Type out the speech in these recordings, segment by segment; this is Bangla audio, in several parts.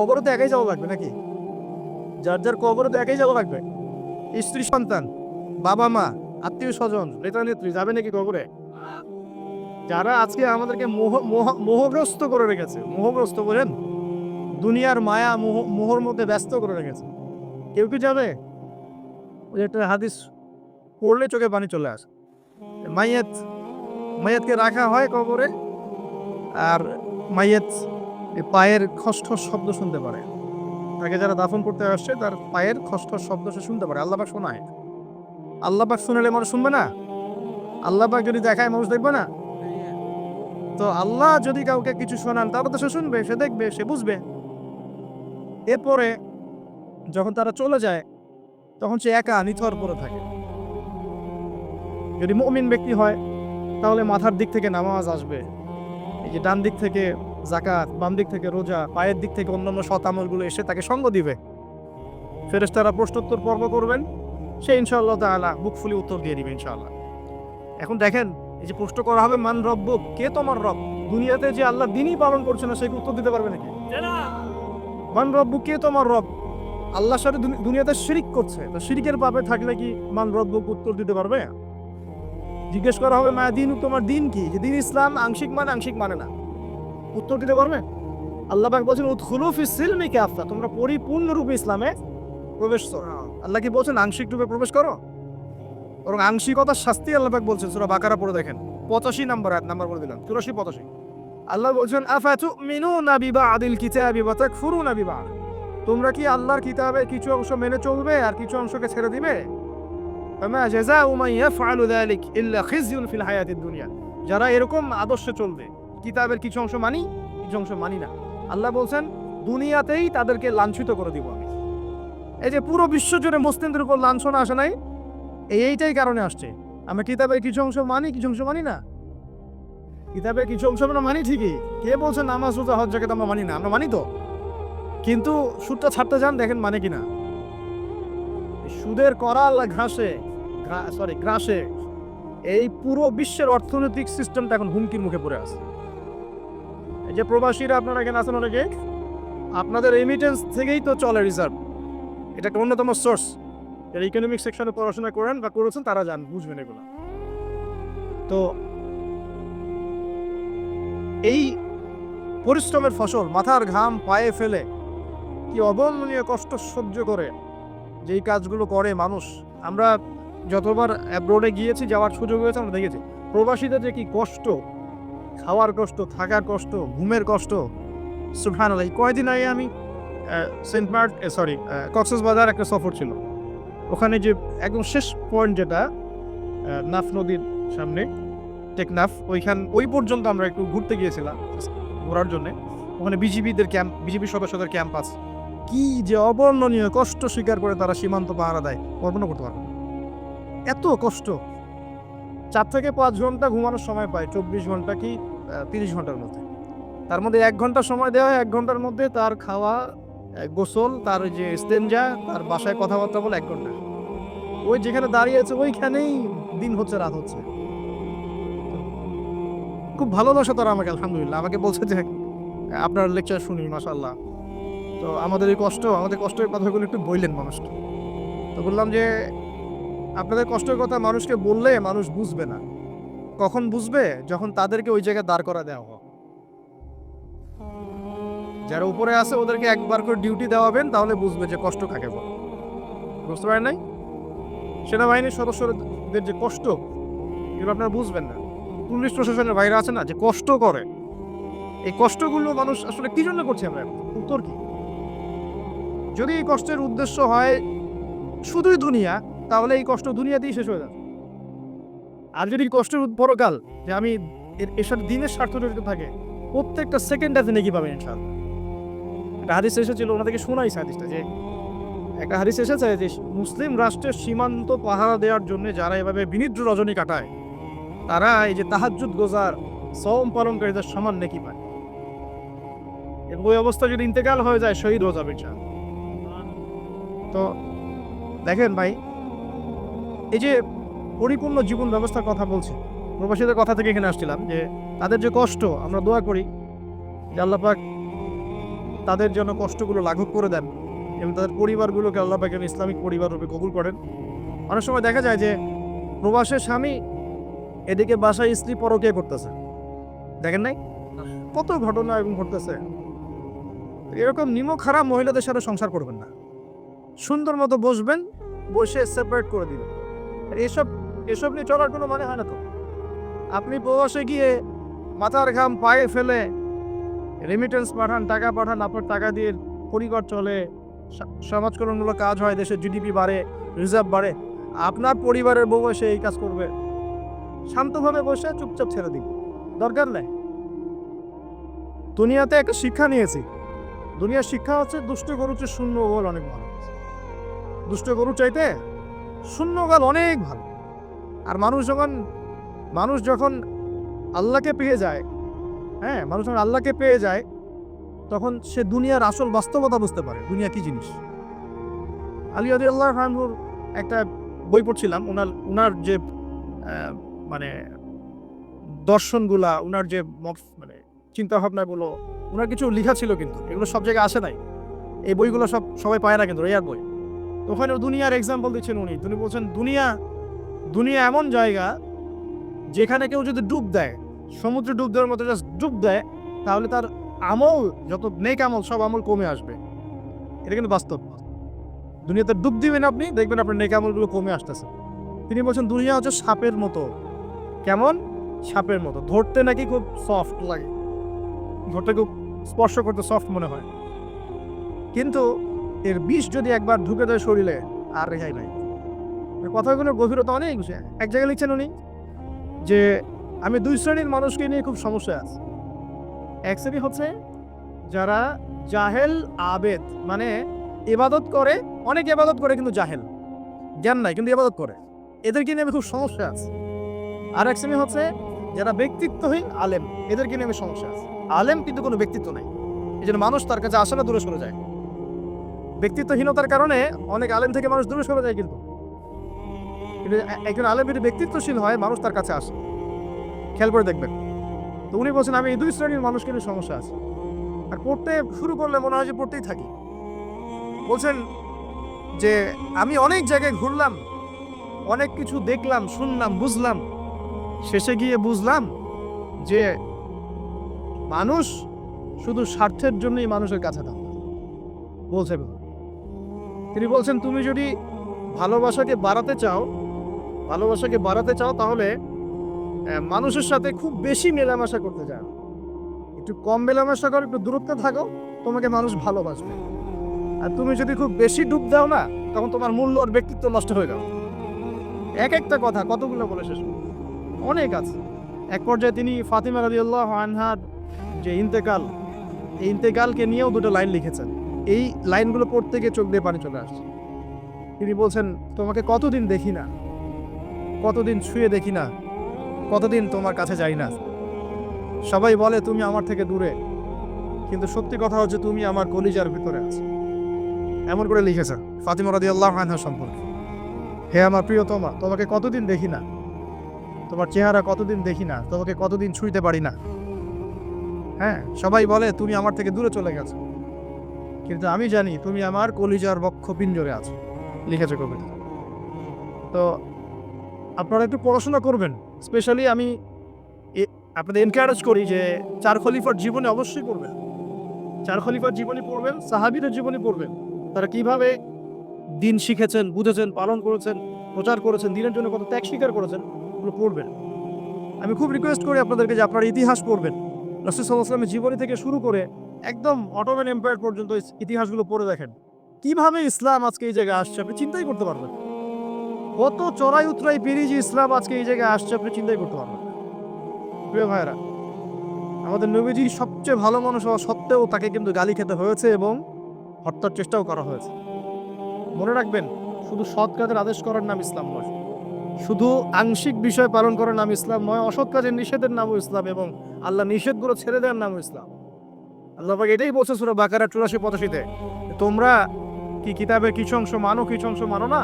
কবরে তো একাই যাওয়া লাগবে নাকি? যার যার কবরে তো একাই যাওয়া লাগবে। স্ত্রী, সন্তান, বাবা, মা, আত্মীয়, স্বজন, নেতা, নেত্রী, যাবে নাকি কবরে? যারা আজকে আমাদেরকে মোহ, মোহ- মোহগ্রস্ত করে রেখেছে, মোহগ্রস্ত বলেন, দুনিয়ার মায়া মোহ, মোহর মধ্যে ব্যস্ত করে রেখেছে। কেউ কি যাবে? একটা হাদিস পড়লে চোখে পানি চলে আসে। মাইয়াত, মাইয়াতকে রাখা হয় কবরে, আর মাইয়াত পায়ের খসখস শব্দ শুনতে পারে। তাকে যারা দাফন করতে আসছে, তার পায়ের খসখস শব্দ সে শুনতে পারে। আল্লাহবাক শোনায়। আল্লাহবাক শুনালে মানুষ শুনবে না? আল্লাহবাক যদি দেখায়, মানুষ দেখবে না? তো আল্লাহ যদি কাউকে কিছু শোনান, তাহলে তো সে শুনবে, সে দেখবে, সে বুঝবে। এরপরে যখন তারা চলে যায়, তখন সে একা নিথর পরে থাকে। যদি মুমিন ব্যক্তি হয়, তাহলে মাথার দিক থেকে নামাজ আসবে। এই যে ডান দিক থেকে জাকাত বাম দিক থেকে রোজা, পায়ের দিক থেকে অন্যান্য সৎ আমলগুলো এসে তাকে সঙ্গ দিবে। ফেরেশতারা প্রশ্নোত্তর পর্ব করবেন। সে ইনশাআল্লাহ তাআলা বুক ফুলি উত্তর দিয়ে দিবে ইনশাআল্লাহ। এখন দেখেন, এই যে প্রশ্ন করা হবে, মান রব্ব কে তোমার রব? দুনিয়াতে যে আল্লাহ দিনই পালন করছে না, সে উত্তর দিতে পারবে নাকি? মান রব্বু কে তোমার রব? আল্লাহর সাথে দুনিয়াতে শিরিক করছে। তো শিরিকের পাপে থাকলে কি মান রব্বু উত্তর দিতে পারবে? জিজ্ঞেস করা হবে মায়া দিন তোমার দিন কি? যে দিন ইসলাম আংশিক মানে আংশিক মানে না। উত্তর দিতে পারবে আল্লাহ পাক বলছেন উৎখুলু ফি সিলমি কাফা তোমরা পরিপূর্ণ রূপে ইসলামে প্রবেশ করো আল্লাহ কি বলছেন আংশিক রূপে প্রবেশ করো বরং আংশিকতার শাস্তি আল্লাহ পাক বলছেন সূরা বাকারা পড়ে দেখেন পঁচাশি নাম্বার আয়াত নাম্বার বলে দিলাম চুরাশি পঁচাশি আল্লাহ বলছেন আফাতু মিনু নাবিবা আদিল কিতাবি বা তাকফুরু নাবিবা তোমরা কি আল্লাহর কিতাবে কিছু অংশ মেনে চলবে আর কিছু অংশকে ছেড়ে দিবে فما جزاء من يفعل ذلك إلا خزي في الحياة الدنيا যারা এরকম আদর্শে চলবে কিতাবের কিছু অংশ মানি, কিছু অংশ মানি না। আল্লাহ বলছেন, দুনিয়াতেই তাদেরকে লাঞ্ছিত করে দিব আমি। এই যে পুরো বিশ্ব জুড়ে মুসলিমদের উপর লাঞ্ছনা আসে নাই এইটাই কারণে আসছে। আমরা কিতাবের কিছু অংশ মানি, কিছু অংশ মানি না। কিতাবের কিছু অংশ আমরা মানি ঠিকই। কে বলছে নামাজ, রোজা হজ জাকাত আমরা মানি না? আমরা মানি তো। কিন্তু সুদটা ছাড়তে যান, দেখেন মানে কিনা সুদের করাল ঘাসে সরি গ্রাসে, এই পুরো বিশ্বের অর্থনৈতিক সিস্টেমটা এখন হুমকির মুখে পড়ে আছে। এই যে প্রবাসীরা আপনারা এখানে আছেন অনেকে, আপনাদের রেমিটেন্স থেকেই তো চলে রিজার্ভ এটা একটা অন্যতম সোর্স যারা ইকোনমিক সেকশনে পড়াশোনা করেন বা করেছেন, তারা জান, বুঝবেন এগুলো। তো এই পরিশ্রমের ফসল মাথার ঘাম পায়ে ফেলে কি অবর্ণনীয় কষ্ট সহ্য করে যেই কাজগুলো করে মানুষ। আমরা যতবার অ্যাব্রোডে গিয়েছি, যাওয়ার সুযোগ হয়েছে, আমরা দেখেছি। প্রবাসীদের যে কি কষ্ট খাওয়ার কষ্ট, থাকার কষ্ট, ঘুমের কষ্ট। সুফান আলাই কয়দিন আগে আমি সেন্ট মার্ট সরি বাজার একটা সফর ছিল। ওখানে যে একদম শেষ পয়েন্ট যেটা নাফ নদীর সামনে, টেকনাফ, ওইখান, ওই পর্যন্ত আমরা একটু ঘুরতে গিয়েছিলাম ঘোরার জন্য। ওখানে বিজিবিদের ক্যাম্প বিজিবি সদস্যদের ক্যাম্প আছে। কি যে অবর্ণনীয় কষ্ট স্বীকার করে তারা সীমান্ত পাহারা দেয়, কল্পনা করতে পারবে এত কষ্ট। চার থেকে পাঁচ ঘণ্টা ঘুমানোর সময় পায়, চব্বিশ ঘণ্টা কি তিরিশ ঘণ্টার মধ্যে। তার মধ্যে এক ঘণ্টা সময় দেওয়া হয়, এক ঘণ্টার মধ্যে তার খাওয়া গোসল, তার যে স্তেঞ্জা তার বাসায় কথাবার্তা বলে এক ঘণ্টা। ওই যেখানে দাঁড়িয়ে আছে, ওইখানেই দিন হচ্ছে, রাত হচ্ছে। খুব ভালোবাসা তারা আমাকে, আলহামদুলিল্লাহ। আমাকে বলছে যে, আপনার লেকচার শুনি মাসাল্লাহ তো আমাদের এই কষ্ট, আমাদের কষ্টের কথাগুলো একটু বললেন মানুষকে তো বললাম যে আপনাদের কষ্টের কথা মানুষকে বললে মানুষ বুঝবে না। কখন বুঝবে? যখন তাদেরকে ওই জায়গায় দাঁড় করা দেওয়া হোক। যারা উপরে আছে, ওদেরকে একবার করে ডিউটি দেওয়াবেন, তাহলে বুঝবে যে কষ্ট কাকে বুঝতে পারেন নাই? সেনাবাহিনীর সদস্যদের যে কষ্ট, এগুলো আপনারা বুঝবেন না। পুলিশ প্রশাসনের বাইরে আছে না, যে কষ্ট করে। এই কষ্টগুলো মানুষ আসলে কি জন্য করছে আমরা উত্তর কি? যদি এই কষ্টের উদ্দেশ্য হয় শুধুই দুনিয়া তাহলে এই কষ্ট দুনিয়াতেই শেষ হয়ে যাবে। আর যদি কষ্টের পরকাল যে আমি সাথে দিনের স্বার্থ জড়িত থাকে, প্রত্যেকটা সেকেন্ড আছে নাকি পাবেন ইনশাআল্লাহ। একটা হাদিস এসেছিল ওনাদেরকে শোনাই হাদিসটা যে, একটা হাদিস এসেছে যে মুসলিম রাষ্ট্রের সীমান্ত পাহারা দেওয়ার জন্য যারা এভাবে বিনিদ্র রজনী কাটায়, তারা এই যে তাহাজ্জুদ, গোজার, সওম পালনকারীদের সমান নেকি পায়। এবং ওই অবস্থা যদি ইন্তেকাল হয়ে যায়, শহীদ হয়ে যাবে। তো দেখেন ভাই এই যে পরিপূর্ণ জীবন ব্যবস্থার কথা বলছি, প্রবাসীদের কথা থেকে এখানে আসছিলাম যে তাদের যে কষ্ট, আমরা দোয়া করি যে আল্লাহ পাক তাদের জন্য কষ্টগুলো লাঘব করে দেন এবং তাদের পরিবারগুলোকে আল্লাহ পাক যেন ইসলামিক পরিবার রূপে কবুল করেন। অনেক সময় দেখা যায় যে প্রবাসের স্বামী এদিকে বাসায় স্ত্রী পরকে করতেছে। দেখেন নাই? কত ঘটনা এবং ঘটতেছে। এরকম নিমক খারাপ মহিলাদের সাথে সংসার করবেন না। সুন্দর মতো বসবেন, বসে সেপারেট করে দিবেন। এসব এসব নিয়ে চলার কোনো মানে হয় না তো। আপনি প্রবাসে গিয়ে মাথার ঘাম পায়ে ফেলে রেমিটেন্স পাঠান, টাকা পাঠান, আপনার টাকা দিয়ে পরিবার চলে সমাজকরণমূলক কাজ হয়, দেশের জিডিপি বাড়ে রিজার্ভ বাড়ে, আপনার পরিবারের বউ এসে এই কাজ করবে। শান্তভাবে বসে চুপচাপ ছেড়ে দিন। দরকার নেই। দুনিয়াতে একটা শিক্ষা নিয়েছি। দুনিয়ার শিক্ষা হচ্ছে দুষ্ট গরু চেয়ে শূন্য গোল অনেক ভালো দুষ্ট গরু চাইতে শূন্য গাল অনেক ভালো। আর মানুষ যখন মানুষ যখন আল্লাহকে পেয়ে যায় হ্যাঁ মানুষ যখন আল্লাহকে পেয়ে যায়, তখন সে দুনিয়ার আসল বাস্তবতা বুঝতে পারে, দুনিয়া কি জিনিস। আলী আদি আল্লাহ খানহুর একটা বই পড়ছিলাম ওনার ওনার যে মানে দর্শনগুলা ওনার যে মানে চিন্তা ভাবনাগুলো ওনার কিছু লেখা ছিল কিন্তু, এগুলো সব জায়গায় আসে নাই। এই বইগুলো সব সবাই পায় না কিন্তু, রেয়ার বই। ওখানে দুনিয়ার এক্সাম্পল দিচ্ছেন উনি। তিনি বলছেন, দুনিয়া দুনিয়া এমন জায়গা যেখানে কেউ যদি ডুব দেয়, সমুদ্রে ডুব দেওয়ার মতো জাস্ট ডুব দেয়, তাহলে তার আমল, যত নেক আমল, সব আমল কমে আসবে। এটা কিন্তু বাস্তব। দুনিয়াতে ডুব দিবেন আপনি, দেখবেন আপনার নেক আমলগুলো কমে আসতেছে। তিনি বলছেন, দুনিয়া হচ্ছে সাপের মতো। কেমন? সাপের মতো। ধরতে নাকি খুব সফট লাগে। ধরতে খুব স্পর্শ করতে সফট মনে হয়। কিন্তু এর বিষ যদি একবার ঢুকে যায় শরীরে, আর রেহাই নাই। এই কথাগুলোর গভীরতা অনেক এক জায়গায় লিখছেন উনি যে, আমি দুই শ্রেণির মানুষকে নিয়ে খুব সমস্যা আছে। এক শ্রেণি হচ্ছে যারা জাহেল, আবেদ মানে এবাদত করে, অনেক এবাদত করে কিন্তু জাহেল। জ্ঞান নাই, কিন্তু এবাদত করে। এদেরকে নিয়ে আমি খুব সমস্যা আছে। আর এক শ্রেণি হচ্ছে যারা ব্যক্তিত্বহীন, আলেম। এদেরকে নিয়ে আমি সমস্যা আছে। আলেম কিন্তু কোনো ব্যক্তিত্ব নাই। এই জন্য মানুষ তার কাছে আসে না, দূরে সরে যায়। ব্যক্তিত্বহীনতার কারণে অনেক আলেম থেকে মানুষ দূরে সরে যায় কিন্তু। কিন্তু একজন আলেম যদি ব্যক্তিত্বশীল হয়, মানুষ তার কাছে আসে। খেয়াল করে দেখবেন। তো উনি বলছেন, আমি এই দুই শ্রেণির মানুষকে নিয়ে সমস্যা আছে। আর পড়তে শুরু করলে মনে হয় যে পড়তেই থাকি। বলছেন যে, আমি অনেক জায়গায় ঘুরলাম, অনেক কিছু দেখলাম, শুনলাম, বুঝলাম। শেষে গিয়ে বুঝলাম যে মানুষ শুধু স্বার্থের জন্যই মানুষের কাছে থাকে বলছেন তিনি বলছেন, তুমি যদি ভালোবাসাকে বাড়াতে চাও, ভালোবাসাকে বাড়াতে চাও তাহলে মানুষের সাথে খুব বেশি মেলামেশা করতে চাও। একটু কম মেলামেশা করো, একটু দূরত্বে থাকো, তোমাকে মানুষ ভালোবাসবে। আর তুমি যদি খুব বেশি ডুব দাও না, তখন তোমার মূল্য আর ব্যক্তিত্ব নষ্ট হয়ে যাবে। এক একটা কথা, কতগুলো বলে শেষ অনেক আছে। এক পর্যায়ে তিনি ফাতিমা রাদিয়াল্লাহু আনহার যে ইন্তেকাল, এই ইন্তেকালকে নিয়েও দুটো লাইন লিখেছেন। এই লাইনগুলো পড়তে গিয়ে চোখ দিয়ে পানি চলে আসছে। তিনি বলছেন, তোমাকে কতদিন দেখি না? কতদিন ছুঁয়ে দেখি না? কতদিন তোমার কাছে যাই না? সবাই বলে, তুমি আমার থেকে দূরে। কিন্তু সত্যি কথা হচ্ছে, তুমি আমার কলিজার ভিতরে আছো। এমন করে লিখেছেন ফাতিমা রাদিয়াল্লাহু আনহা সম্পর্কে। হে আমার প্রিয়তমা তোমাকে কতদিন দেখি না? তোমার চেহারা কতদিন দেখি না? তোমাকে কতদিন ছুঁইতে পারি না? হ্যাঁ সবাই বলে, তুমি আমার থেকে দূরে চলে গেছো। কিন্তু আমি জানি তুমি আমার কলিজার বক্ষ পিঞ্জরে আছো। লিখেছে কবিতা। তো আপনারা একটু পড়াশোনা করবেন। স্পেশালি আমি আপনাদের এনকারেজ করি যে চার খলিফার জীবনে অবশ্যই পড়বেন। চার খলিফার জীবনী পড়বেন, সাহাবিদের জীবনী পড়বেন। তারা কীভাবে দিন শিখেছেন, বুঝেছেন, পালন করেছেন, প্রচার করেছেন, দিনের জন্য কত ত্যাগ স্বীকার করেছেন, ওগুলো পড়বেন। আমি খুব রিকোয়েস্ট করি আপনাদেরকে যে আপনারা ইতিহাস পড়বেন। রসুল সাল্লাহামের জীবনী থেকে শুরু করে একদম অটোম্যান এম্পায়ার পর্যন্ত ইতিহাসগুলো পড়ে দেখেন। কীভাবে ইসলাম আজকে এই জায়গায় আসছে আপনি চিন্তাই করতে পারবেন কত চড়াই উতরাই পেরিয়ে যে ইসলাম আজকে এই জায়গায় আসছে আপনি চিন্তাই করতে পারবেন। প্রিয় ভাইরা আমাদের নবীজি সবচেয়ে ভালো মানুষ হওয়া সত্ত্বেও তাকে কিন্তু গালি খেতে হয়েছে এবং হত্যার চেষ্টাও করা হয়েছে। মনে রাখবেন, শুধু সৎ কাজের আদেশ করার নাম ইসলাম নয়। শুধু আংশিক বিষয় পালন করার নাম ইসলাম নয়, অসৎ কাজের নিষেধের নামও ইসলাম এবং আল্লাহ নিষেধগুলো ছেড়ে দেওয়ার নামও ইসলাম। আল্লাহবাক এটাই বলছে সুরা বাকারা চুরাশি, পঁচাশিতে। তোমরা কি কিতাবের কিছু অংশ মানো, কিছু অংশ মানো না?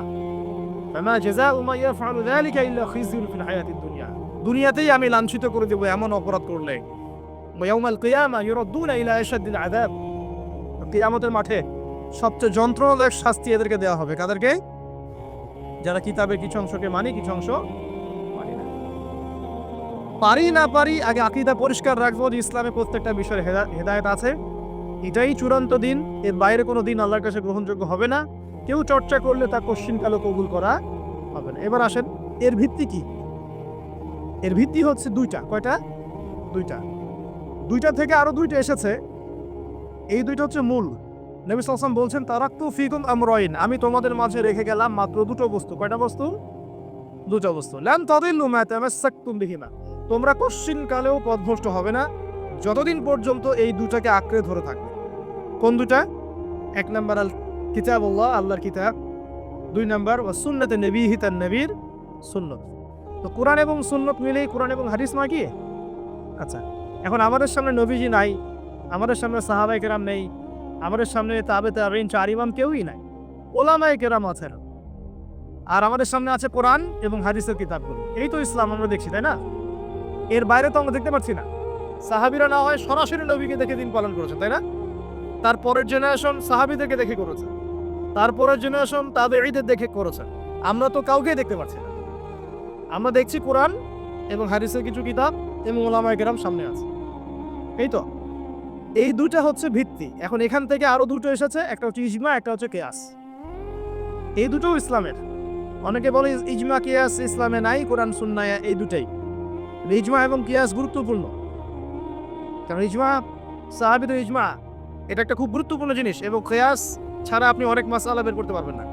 দুনিয়াতেই আমি লাঞ্ছিত করে দেবো এমন অপরাধ করলে। কিয়ামতের মাঠে সবচেয়ে যন্ত্রণাদায়ক শাস্তি এদেরকে দেওয়া হবে। কাদেরকে? যারা কিতাবের কিছু অংশকে মানে কিছু অংশ পারি না পারি, আগে আকিদা পরিষ্কার রাখব যে ইসলামে প্রত্যেকটা বিষয়ের হেদায়ত আছে। এটাই চূড়ান্ত দিন। এর বাইরে কোনো দিন আল্লাহর কাছে গ্রহণযোগ্য হবে না। কেউ চর্চা করলে তা কশ্চিনকালও কবুল করা হবে না। এবার আসেন, এর ভিত্তি কি? এর ভিত্তি হচ্ছে দুইটা। কয়টা? দুইটা। দুইটা থেকে আরও দুইটা এসেছে। এই দুইটা হচ্ছে মূল। নবী সালসাম বলছেন তারাক্তু ফিকুম আমরইন। আমি তোমাদের মাঝে রেখে গেলাম মাত্র দুটো বস্তু। কয়টা বস্তু? দুটো বস্তু। ল্যান তাদিল্লু মা তামাসসাকতুম বিহিমা। তোমরা কালেও পথভ্রষ্ট হবে না। যতদিন পর্যন্ত এই দুটাকে আঁকড়ে ধরে থাকবে। কোন দুটা? এক নাম্বার আল কিতাব আল্লাহ আল্লাহর কিতাব। দুই নাম্বার ও সুন্নতে নবী হিতান নবীর সুন্নত। তো কোরআন এবং সুন্নত মিলেই কোরআন এবং হাদিস না কি? আচ্ছা এখন আমাদের সামনে নবীজি নাই, আমাদের সামনে সাহাবাই কেরাম নেই, আমাদের সামনে তাবে তাবিন চার ইমাম কেউই নাই ওলামাই কেরাম আছেন। আর আমাদের সামনে আছে কোরআন এবং হাদিসের কিতাবগুলো। এই তো ইসলাম, আমরা দেখছি, তাই না? এর বাইরে তো আমরা দেখতে পাচ্ছি না। সাহাবিরা না হয় সরাসরি নবীকে দেখে দিন পালন করেছে, তাই না? তারপরের জেনারেশন সাহাবিদেরকে দেখে করেছে। তারপরের জেনারেশন তাদের ঈদের দেখে করেছে। আমরা তো কাউকে দেখতে পাচ্ছি না। আমরা দেখছি কোরআন এবং হারিসের কিছু কিতাব এবং ওলামায় কেরাম সামনে আছে। এই তো। এই দুটা হচ্ছে ভিত্তি। এখন এখান থেকে আরও দুটো এসেছে, একটা হচ্ছে ইজমা, একটা হচ্ছে কেয়াস। এই দুটো ইসলামের। অনেকে বলে ইজমা, কেয়াস ইসলামে নাই, কোরআন, সুন্নায় এই দুটাই ইজমা এবং কিয়াস গুরুত্বপূর্ণ। কারণ ইজমা সাহাবিদ ইজমা এটা একটা খুব গুরুত্বপূর্ণ জিনিস এবং কেয়াস ছাড়া আপনি অনেক মাসালা বের করতে পারবেন না।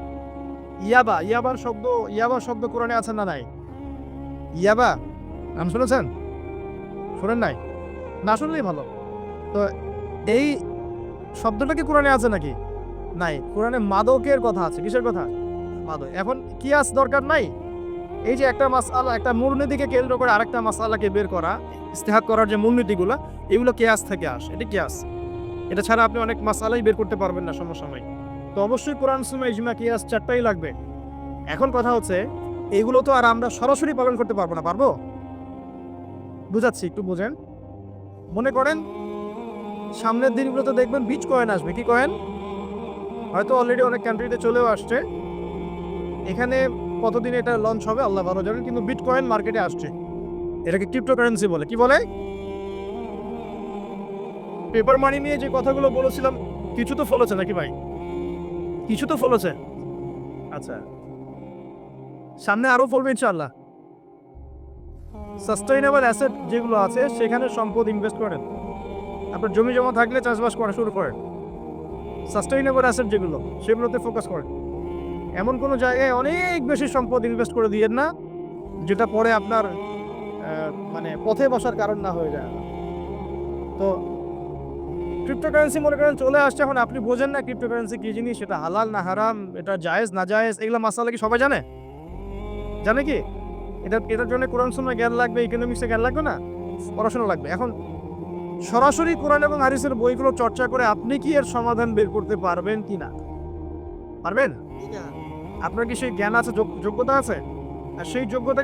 ইয়াবা, ইয়াবার শব্দ, ইয়াবা শব্দ কোরআনে আছে না নাই? ইয়াবা, নাম শুনেছেন? শোনেন নাই? না শুনলেই ভালো। তো এই শব্দটা কি কোরআনে আছে নাকি? নাই, কোরআনে মাদকের কথা আছে। কিসের কথা? মাদক। এখন কিয়াস দরকার নাই? এই যে একটা মাসালা, একটা মূলনীতিকে কেন্দ্র করে আরেকটা মাসালাকে বের করা ইস্তেহাক করার যে মূলনীতিগুলো, এগুলো কেয়াস থেকে আসে। এটা কিয়াস। এটা ছাড়া আপনি অনেক মাসালাই বের করতে পারবেন না সমসাময়িক। তো অবশ্যই কোরআন সুমা ইজমা, কিয়াস চারটাই লাগবে। এখন কথা হচ্ছে এইগুলো তো আর আমরা সরাসরি পালন করতে পারব না, পারব? বুঝাচ্ছি, একটু বোঝেন। মনে করেন, সামনের দিনগুলোতে দেখবেন বিচ কয়েন আসবে। কি কয়েন? হয়তো অলরেডি অনেক কান্ট্রিতে চলেও আসছে। এখানে কতদিন এটা লঞ্চ হবে, আল্লাহ ভালো জানেন, কিন্তু বিটকয়েন মার্কেটে আসছে। এটাকে ক্রিপ্টোকারেন্সি বলে। কি বলে? পেপার মানি নিয়ে যে কথাগুলো বলেছিলাম, কিছু তো ফলেছে নাকি ভাই? কিছু তো ফলেছে আচ্ছা। সামনে আরও ফলবে ইনশাআল্লাহ। সাস্টেইনেবল অ্যাসেট যেগুলো আছে, সেখানে সম্পদ ইনভেস্ট করেন। আপনার জমি জমা থাকলে চাষবাস করা শুরু করেন। সাস্টেইনেবল অ্যাসেট যেগুলো, সেগুলোতে ফোকাস করেন। এমন কোনো জায়গায় অনেক বেশি সম্পদ ইনভেস্ট করে দিয়েন না, যেটা পরে আপনার মানে পথে বসার কারণ না হয়ে যায়। তো ক্রিপ্টোকারেন্সি মনে করেন চলে আসছে, এখন আপনি বোঝেন না ক্রিপ্টোকারেন্সি কি জিনিস সেটা হালাল না হারাম, এটা জায়েজ না জায়েজ, এগুলো মাসালা কি সবাই জানে? জানে কি? এটা এটার জন্য কোরআন সময় জ্ঞান লাগবে ইকোনমিক্সে জ্ঞান লাগবে না? পড়াশোনা লাগবে। এখন সরাসরি কোরআন এবং হারিসের বইগুলো চর্চা করে আপনি কি এর সমাধান বের করতে পারবেন কি না? পারবেন? আপনার কি সেই জ্ঞান আছে যোগ- যোগ্যতা আছে? আর সেই যোগ্যতা